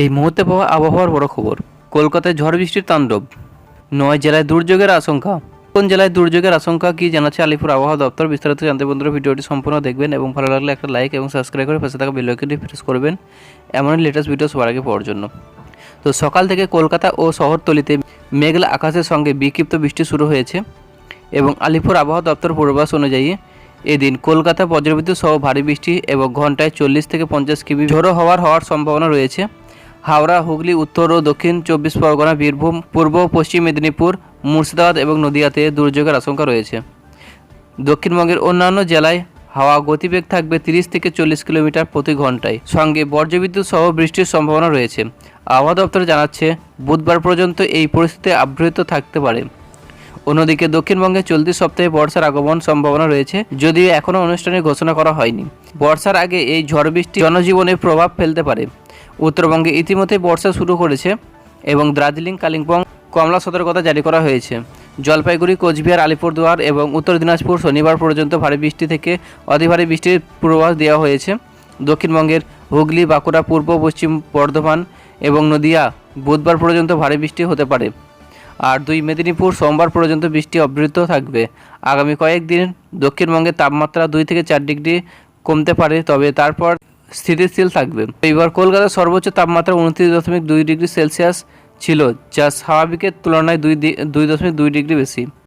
এই মুহূর্তে পাওয়া আবহাওয়ার বড় খবর। কলকাতায় ঝড় বৃষ্টির তাণ্ডব। নয় জেলায় দুর্যোগের আশঙ্কা। কোন জেলায় দুর্যোগের আশঙ্কা কি জানাচ্ছে আলিপুর আবহাওয়া দপ্তর? বিস্তারিত জানতে বন্ধুরা ভিডিওটি সম্পূর্ণ দেখবেন এবং ভালো লাগলে একটা লাইক এবং সাবস্ক্রাইব করে পাশে থাকা বেলাইকনটি প্রেস করবেন। এমনই লেটেস্ট ভিডিও সবার আগে পাওয়ার জন্য। তো সকাল থেকে কলকাতা ও শহরতলিতে মেঘলা আকাশের সঙ্গে বিক্ষিপ্ত বৃষ্টি শুরু হয়েছে এবং আলিপুর আবহাওয়া দপ্তর পূর্বাভাস অনুযায়ী এদিন কলকাতা বজ্রবিদ্যুৎ সহ ভারী বৃষ্টি এবং ঘন্টায় চল্লিশ থেকে পঞ্চাশ কিমি ঝোড়ো হওয়ার হওয়ার সম্ভাবনা রয়েছে। হাওড়া, হুগলি, উত্তর ও দক্ষিণ চব্বিশ পরগনা, বীরভূম, পূর্ব, পশ্চিম মেদিনীপুর, মুর্শিদাবাদ এবং নদিয়াতে দুর্যোগের আশঙ্কা রয়েছে। দক্ষিণবঙ্গের অন্যান্য জেলায় হাওয়া গতিবেগ থাকবে তিরিশ থেকে চল্লিশ কিলোমিটার প্রতি ঘন্টায় সঙ্গে বজ্রবিদ্যুৎ সহ বৃষ্টির সম্ভাবনা রয়েছে। আবহাওয়া দপ্তর জানাচ্ছে, বুধবার পর্যন্ত এই পরিস্থিতি আবৃত থাকতে পারে। অন্যদিকে দক্ষিণবঙ্গে চলতি সপ্তাহে বর্ষার আগমন সম্ভাবনা রয়েছে, যদিও এখনও অনুষ্ঠানে ঘোষণা করা হয়নি। বর্ষার আগে এই ঝড় বৃষ্টি জনজীবনে প্রভাব ফেলতে পারে। উত্তরবঙ্গে ইতিমধ্যে বর্ষা শুরু করেছে এবং দার্জিলিং, কালিম্পং কমলা সতর্কতা জারি করা হয়েছে। জলপাইগুড়ি, কোচবিহার, আলিপুরদুয়ার এবং উত্তর দিনাজপুর শনিবার পর্যন্ত ভারী বৃষ্টি থেকে অতি ভারী বৃষ্টির পূর্বাভাস দেওয়া হয়েছে। দক্ষিণবঙ্গের হুগলি, বাঁকুড়া, পূর্ব, পশ্চিম বর্ধমান এবং নদিয়া বুধবার পর্যন্ত ভারী বৃষ্টি হতে পারে। আর দুই মেদিনীপুর সোমবার পর্যন্ত বৃষ্টি অব্যাহত থাকবে। আগামী কয়েকদিন দক্ষিণবঙ্গের তাপমাত্রা দুই থেকে চার ডিগ্রি কমতে পারে, তবে তারপর স্থিতিশীল থাকবে এবার কলকাতার সর্বোচ্চ তাপমাত্রা উনত্রিশ দশমিক দুই ডিগ্রি সেলসিয়াস ছিল, যা স্বাভাবিকের তুলনায় দুই দুই দশমিক দুই ডিগ্রি বেশি।